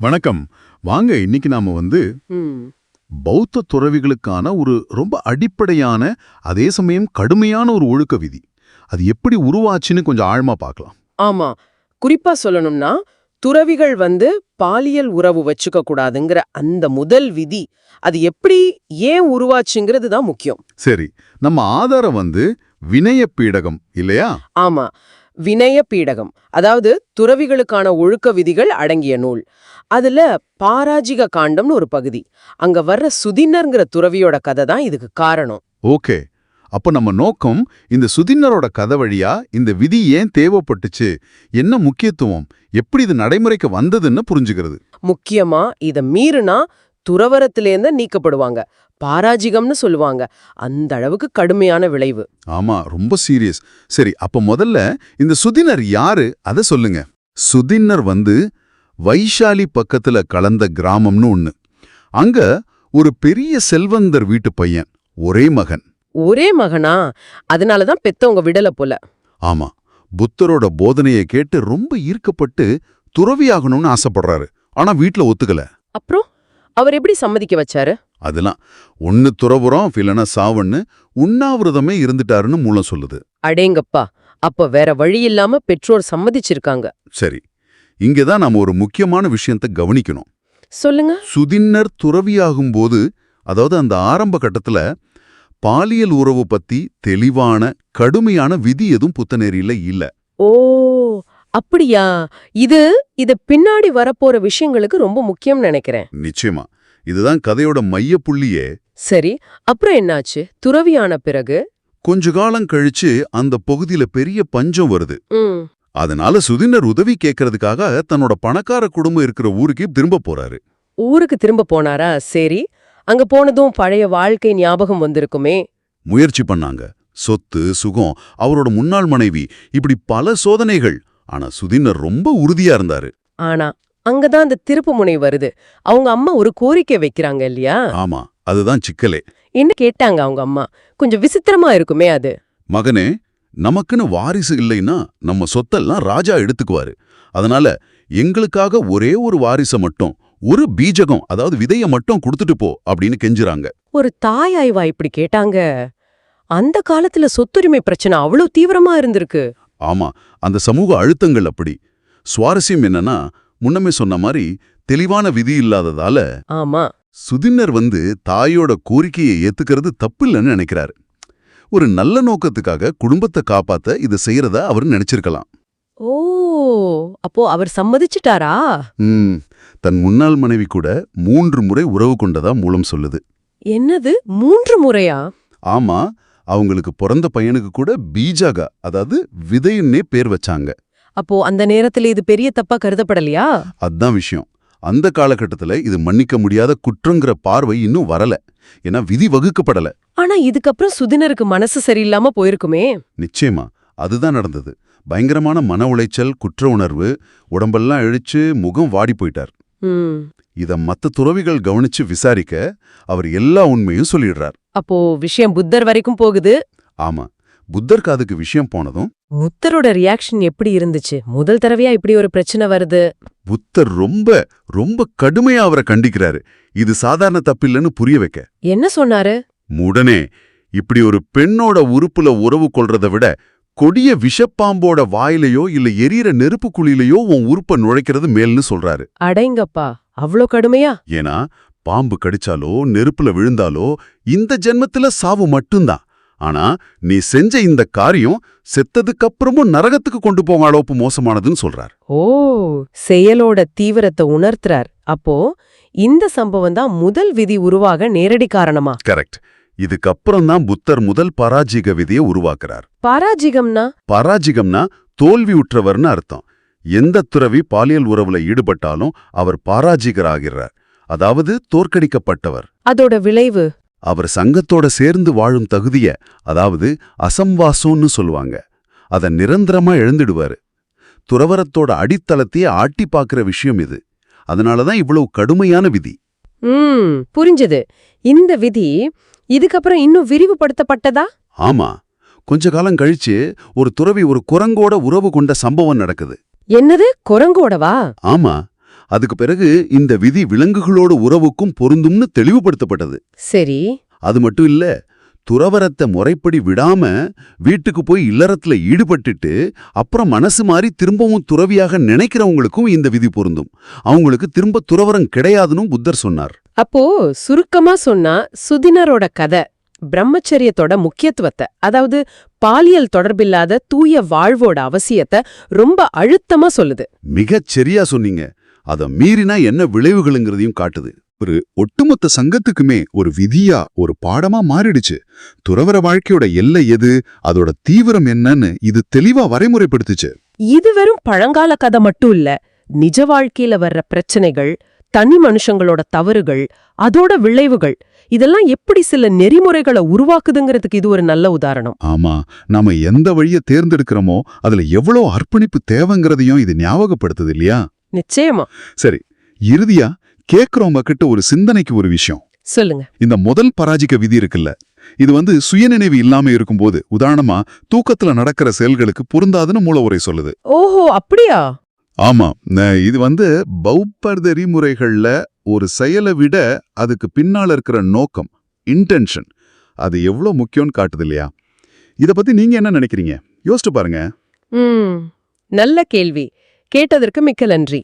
வணக்கம். வாங்க இன்னைக்கு நாம வந்து பௌத்த துறவிகளுக்கான ஒரு ரொம்ப அடிப்படையான அதே சமயம் கடுமையான ஒரு ஒழுக்க விதி. அது எப்படி உருவாச்சுன்னு கொஞ்சம் ஆழமா பார்க்கலாம். ஆமா. குறிப்பா சொல்லணும்னா துறவிகள் வந்து பாலியல் உறவு வச்சுக்க கூடாதுங்கிற அந்த முதல் விதி அது எப்படி ஏன் உருவாச்சுங்கிறது தான் முக்கியம். சரி. நம்ம ஆதாரம் வந்து வினய பீடகம் இல்லையா? ஆமா. வினய பீடகம் அதாவது துறவிகளுக்கான ஒழுக்க விதிகள் அடங்கிய நூல். அதுல பாராஜிக காண்டம்னு ஒரு பகுதி. அங்க வர்ற சுதின்னர்ங்கிற துறவியோட கதை தான் இதுக்கு காரணம். ஓகே. அப்ப நம்ம நோக்கம் இந்த சுதின்னரோட கதை வழியா இந்த விதி ஏன் தேவைப்பட்டுச்சு? என்ன முக்கியத்துவம்? எப்படி இது நடைமுறைக்கு வந்ததுன்னு புரிஞ்சுக்கிறது. முக்கியமா இத மீறினா துறவரத்திலேருந்து நீக்கப்படுவாங்க. பாராஜிகம்னு சொல்லுவாங்க. அந்த அளவுக்கு கடுமையான விளைவு. ஆமா ரொம்ப சீரியஸ் சரி அப்ப முதல்ல இந்த சுதினர் யாரு? அத சொல்லுங்க. சுதின்னர் வந்து வைஷாலி பக்கத்துல கலந்த கிராமம்னு ஒண்ணு. அங்க ஒரு பெரிய செல்வந்தர் வீட்டு பையன் ஒரே மகன். ஒரே மகனா? அதனாலதான் பெத்தவங்க விடல போல. ஆமா புத்தரோட போதனையை கேட்டு ரொம்ப ஈர்க்கப்பட்டு துறவியாகணும்னு ஆசைப்படுறாரு. ஆனா வீட்ல ஒத்துக்கல. அப்புறம்? அவர் எப்படி சம்மதிக்க வச்சாரு? அதெல்லாம் ஒன்னு துறவுறோம் இல்லைன்னா சாவன்னு உண்ணாவிரதமே இருந்துட்டாருன்னு மூலம் சொல்லுது. அடேங்கப்பா அப்ப வேற வழி இல்லாம பெற்றோர் சம்மதிச்சிருக்காங்க. சரி இங்கதான் நாம ஒரு முக்கியமான விஷயத்தை கவனிக்கணும். சொல்லுங்க. சுதின்னர் துறவியாகும்போது அதாவது அந்த ஆரம்ப கட்டத்துல பாலியல் உறவு பத்தி தெளிவான கடுமையான விதி எதுவும் புத்தநேரியில இல்ல. ஓ அப்படியா? இது இது பின்னாடி வரப்போற விஷயங்களுக்கு ரொம்ப முக்கியம் நினைக்கிறேன். நிச்சயமா. இதுதான் கதையோட மைய புள்ளியே. சரி அப்புறம் என்னாச்சு? துறவியான பிறகு? கொஞ்ச காலம் கழிச்சு அந்த பகுதியில பெரிய பஞ்சம் வருது. அதனால சுதின்னர் உதவி கேட்கறதுக்காக தன்னோட பணக்கார குடும்பம் இருக்கிற ஊருக்கு திரும்ப போறாரு. ஊருக்கு திரும்ப போனாரா? சரி. அங்க போனதும் பழைய வாழ்க்கை ஞாபகம் வந்திருக்குமே. முயற்சி பண்ணாங்க. சொத்து சுகம் அவரோட முன்னாள் மனைவி இப்படி பல சோதனைகள். ஆனா சுதின்னர் ரொம்ப உறுதியா இருந்தாரு. ஆனா அங்கதான் அந்த திருப்பு முனை வருது. அவங்க அம்மா ஒரு கோரிக்கை வைக்கிறாங்க இல்லையா? ஆமா அதுதான் சிக்கலே. என்ன கேட்டாங்க அவங்க அம்மா? கொஞ்சம் விசித்திரமா இருக்குமே அது. மகனே நமக்குன்னு வாரிசு இல்லைன்னா நம்ம சொத்தெல்லாம் ராஜா எடுத்துக்குவாரு. அதனால எங்களுக்காக ஒரே ஒரு வாரிசை மட்டும் ஒரு பீஜகம் அதாவது விதைய மட்டும் கொடுத்துட்டு போ அப்படின்னு கெஞ்சுறாங்க. ஒரு தாய் ஆய்வா இப்படி கேட்டாங்க. அந்த காலத்துல சொத்துரிமை பிரச்சனை அவ்வளவு தீவிரமா இருந்திருக்கு. ஆமா அந்த சமூக அழுத்தங்கள் அப்படி. சுவாரஸ்யம் என்னன்னா முன்னமே சொன்ன மாதிரி தெளிவான விதி இல்லாததால ஆமா. சுதின்னர் வந்து தாயோட கோரிக்கையை ஏத்துக்கிறது தப்பில்லைன்னு நினைக்கிறாரு. ஒரு நல்ல நோக்கத்துக்காக குடும்பத்தை காப்பாத்த இது செய்யறத அவர் நினைச்சிருக்கலாம். ஓ அப்போ அவர் சம்மதிச்சிட்டாரா? ம் தன் முன்னாள் மனைவி கூட மூன்று முறை உறவு கொண்டதா மூலம் சொல்லுது. என்னது மூன்று முறையா? ஆமா அவங்களுக்கு பிறந்த பையனுக்கு கூட பீஜாகா அதாவது விதைன்னே பேர் வச்சாங்க. அப்போ அந்த நேரத்துல இது பெரிய தப்பா கருதப்படலையா? அதான் விஷயம். அந்த காலகட்டத்துல இது மன்னிக்க முடியாத குற்றங்கிற பார்வை இன்னும் வரல. ஏன்னா விதி வகுக்கப்படல. ஆனா இதுக்கப்புறம் சுதினருக்கு மனசு சரியில்லாம போயிருக்குமே. நிச்சயமா. அதுதான் நடந்தது. பயங்கரமான மன உளைச்சல் குற்ற உணர்வு உடம்பெல்லாம் இழிச்சு முகம் வாடி போயிட்டார். இத மத்த துறவிகள் கவனிச்சு விசாரிக்க அவர் எல்லா உண்மையும் சொல்லிடுறார். அப்போ விஷயம் புத்தர் வரைக்கும் போகுது? ஆமா. புத்தர் காதுக்கு விஷயம் போனதும் புத்தரோட ரியாக்ஷன் எப்படி இருந்துச்சு? முதல் தடவையா இப்படி ஒரு பிரச்சனை வருது? புத்தர் ரொம்ப ரொம்ப கடுமையா அவரை கண்டிக்கிறாரு. இது சாதாரண தப்பில்லைன்னு புரிய வைக்க. என்ன சொன்னாரு? உடனே இப்படி ஒரு பெண்ணோட உறுப்புல உறவு கொள்றதை விட கொடிய விஷப்பாம்போட வாயிலையோ இல்ல எரியற நெருப்பு குழியிலையோ உன் உறுப்ப நுழைக்கிறது மேல்னு சொல்றாரு. அடைங்கப்பா அவ்ளோ கடுமையா? ஏன்னா பாம்பு கடிச்சாலோ நெருப்புல விழுந்தாலோ இந்த ஜென்மத்துல சாவு மட்டும்தான். ஆனா நீ செஞ்ச இந்த காரியம் செத்ததுக்கப்புறமும் நரகத்துக்கு கொண்டு போக அளவுக்கு மோசமானதுன்னு சொல்றார். ஓ செயலோட தீவிரத்தை உணர்த்துறார். அப்போ இந்த சம்பவம் தான் முதல் விதி உருவாக நேரடி காரணமா? கரெக்ட். இதுக்கப்புறம் தான் புத்தர் முதல் பராஜிக விதியை உருவாக்குறார். பாராஜிகம்னா? பராஜிகம்னா தோல்வி உற்றவர்னு அர்த்தம். எந்த துறவி பாலியல் உறவுல ஈடுபட்டாலும் அவர் பாராஜிகராகிறார். அதாவது தோற்கடிக்கப்பட்டவர். அதோட விளைவு? அவர் சங்கத்தோட சேர்ந்து வாழும் தகுதிய அதாவது அசம்வாசம்னு சொல்லுவாங்க. அத நிரந்தரமா எழுந்துடுவாரு. துறவரத்தோட அடித்தளத்தையே ஆட்டி பார்க்கிற விஷயம் இது. அதனாலதான் இவ்வளவு கடுமையான விதி. புரிஞ்சது. இந்த விதி இதுக்கப்புறம் இன்னும் விரிவுபடுத்தப்பட்டதா? ஆமா. கொஞ்ச காலம் கழிச்சு ஒரு துறவி ஒரு குரங்கோட உறவு கொண்ட சம்பவம் நடக்குது. என்னது? குரங்கோடவா? ஆமா. அதுக்கு பிறகு இந்த விதி விலங்குகளோட உறவுக்கும் பொருந்தும்னு தெளிவுபடுத்தப்பட்டது. சரி. அது மட்டும் இல்ல துறவரத்தை முறைப்படி விடாம வீட்டுக்கு போய் இல்லறத்துல ஈடுபட்டுட்டு அப்புறம் மனசு மாறி திரும்பவும் துறவியாக நினைக்கிறவங்களுக்கும் இந்த விதி பொருந்தும். அவங்களுக்கு திரும்ப துறவரம் கிடையாதுன்னு புத்தர் சொன்னார். அப்போ சுருக்கமா சொன்னா சுதினரோட கதை பிரம்மச்சரியத்தோட முக்கியத்துவத்தை அதாவது பாலியல் தொடர்பில்லாத தூய வாழ்வோட அவசியத்தை ரொம்ப அழுத்தமா சொல்லுது. மிகச் சரியா சொன்னீங்க. அத மீறினா என்ன விளைவுகளுங்கிறதையும் காட்டுது. ஒரு ஒட்டுமொத்த சங்கத்துக்குமே ஒரு விதியா ஒரு பாடமா மாறிடுச்சு. துறவர வாழ்க்கையோட எல்லை எது அதோட தீவிரம் என்னன்னு இது தெளிவா வரைமுறைப்படுத்துச்சு. இது வெறும் பழங்கால கதை மட்டும் இல்ல நிஜ வாழ்க்கையில வர்ற பிரச்சனைகள் தனி மனுஷங்களோட தவறுகள் அதோட விளைவுகள் இதெல்லாம் எப்படி சில நெறிமுறைகளை உருவாக்குதுங்கிறதுக்கு இது ஒரு நல்ல உதாரணம். ஆமா நாம எந்த வழிய தேர்ந்தெடுக்கிறோமோ அதுல எவ்வளோ அர்ப்பணிப்பு தேவைங்கிறதையும் இது ஞாபகப்படுத்துது இல்லையா? நிச்சயமா. சரி இறுதியா கேக்குறவங்க கிட்ட ஒரு சிந்தனைக்கு ஒரு விஷயம். சொல்லுங்க. இந்த முதல் பராஜிக்க விதி இருக்குல்ல இது வந்து சுயநினைவு இல்லாம இருக்கும்போது உதாரணமா தூக்கத்துல நடக்கிற செயல்களுக்கு பொருந்தாதுன்னு மூலவுரை சொல்லுது. ஓஹோ அப்படியா? ஆமா. இது வந்து பௌப்பர்தெறிமுறைகள்ல ஒரு செயலை விட அதுக்கு பின்னால இருக்கிற நோக்கம் இன்டென்ஷன் அது எவ்வளோ முக்கியம்னு காட்டுது இல்லையா? இத பத்தி நீங்க என்ன நினைக்கிறீங்க? யோசிச்சு பாருங்க. நல்ல கேள்வி. கேட்டதற்கு மிக்க நன்றி.